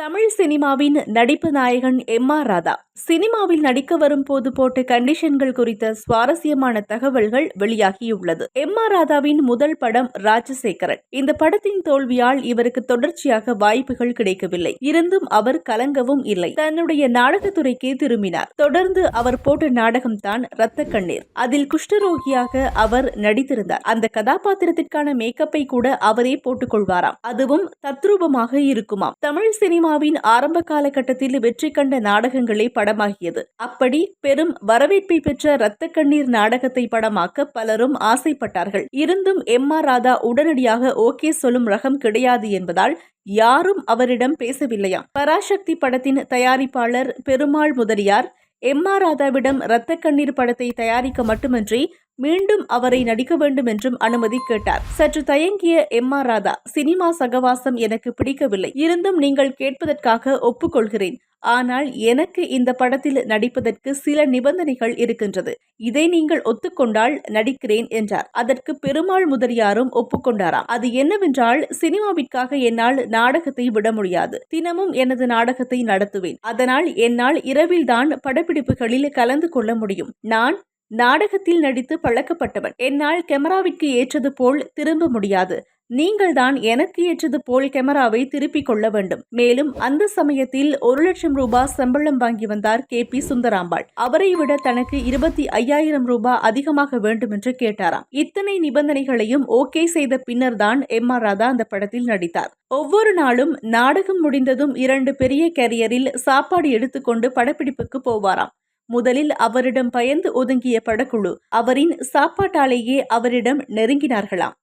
தமிழ் சினிமாவின் நடிப்பு நாயகன் எம் ஆர் ராதா. சினிமாவில் நடிக்க வரும் போது போட்ட கண்டிஷன்கள் குறித்த சுவாரஸ்யமான தகவல்கள் வெளியாகியுள்ளது. எம் ஆர் ராதாவின் முதல் படம் ராஜசேகரன். இந்த படத்தின் தோல்வியால் இவருக்கு தொடர்ச்சியாக வாய்ப்புகள் கிடைக்கவில்லை. இருந்தும் அவர் கலங்கவும் இல்லை. தன்னுடைய நாடகத்துறைக்கே திரும்பினார். தொடர்ந்து அவர் போட்ட நாடகம்தான் ரத்த கண்ணீர். அதில் குஷ்டரோகியாக அவர் நடித்திருந்தார். அந்த கதாபாத்திரத்திற்கான மேக்கப்பை கூட அவரே போட்டுக் கொள்வாராம். அதுவும் தத்ரூபமாக இருக்குமாம். தமிழ் சினிமா சினிமாவின் ஆரம்ப காலகட்டத்தில் வெற்றி கண்ட நாடகங்களே படமாகியது. அப்படி பெரும் வரவேற்பை பெற்ற இரத்த கண்ணீர் நாடகத்தை படமாக்க பலரும் ஆசைப்பட்டார்கள். இருந்தும் எம் ஆர் ராதா உடனடியாக ஓகே சொல்லும் ரகம் கிடையாது என்பதால் யாரும் அவரிடம் பேசவில்லையாம் பராசக்தி படத்தின் தயாரிப்பாளர் பெருமாள் முதலியார் எம் ஆர் ராதாவிடம் இரத்த கண்ணீர் படத்தை தயாரிக்க மட்டுமின்றி மீண்டும் அவரை நடிக்க வேண்டும் என்றும் அனுமதி கேட்டார். சற்று தயங்கிய எம் ஆர் ராதா சினிமா சகவாசம் எனக்கு பிடிக்கவில்லை. இருந்தும் நீங்கள் கேட்பதற்காக ஒப்புக்கொள்கிறேன். ஆனால் எனக்கு இந்த படத்தில் நடிப்பதற்கு சில நிபந்தனைகள் இருக்கின்றது. இதை நீங்கள் ஒத்துக்கொண்டால் நடிக்கிறேன் என்றார். அதற்கு பெருமாள் முதலியாரும் ஒப்புக்கொண்டாராம். அது என்னவென்றால் சினிமாவிற்காக என்னால் நாடகத்தை விட முடியாது. தினமும் எனது நாடகத்தை நடத்துவேன். அதனால் என்னால் இரவில்தான் படப்பிடிப்புகளில் கலந்து கொள்ள முடியும். நான் நாடகத்தில் நடித்து பழக்கப்பட்டவன். என்னால் கேமராவிற்கு ஏற்றது போல் திரும்ப முடியாது. நீங்கள்தான் எனக்கு ஏற்றது போல் கேமராவை திருப்பிக் கொள்ள வேண்டும். மேலும் அந்த சமயத்தில் ஒரு லட்சம் ரூபாய் சம்பளம் வாங்கி வந்தார் கே. பி. சுந்தராம்பாள். அவரை விட தனக்கு இருபத்தி ஐயாயிரம் ரூபாய் அதிகமாக வேண்டும் என்று கேட்டாராம். இத்தனை நிபந்தனைகளையும் ஓகே செய்த பின்னர் தான் எம். ஆர். ராதா அந்த படத்தில் நடித்தார். ஒவ்வொரு நாளும் நாடகம் முடிந்ததும் இரண்டு பெரிய கேரியரில் சாப்பாடு எடுத்துக்கொண்டு படப்பிடிப்புக்கு போவாராம். முதலில் அவரிடம் பயந்து ஒதுங்கிய படக்குழு அவரின் சாப்பாட்டாலேயே அவரிடம் நெருங்கினார்களாம்.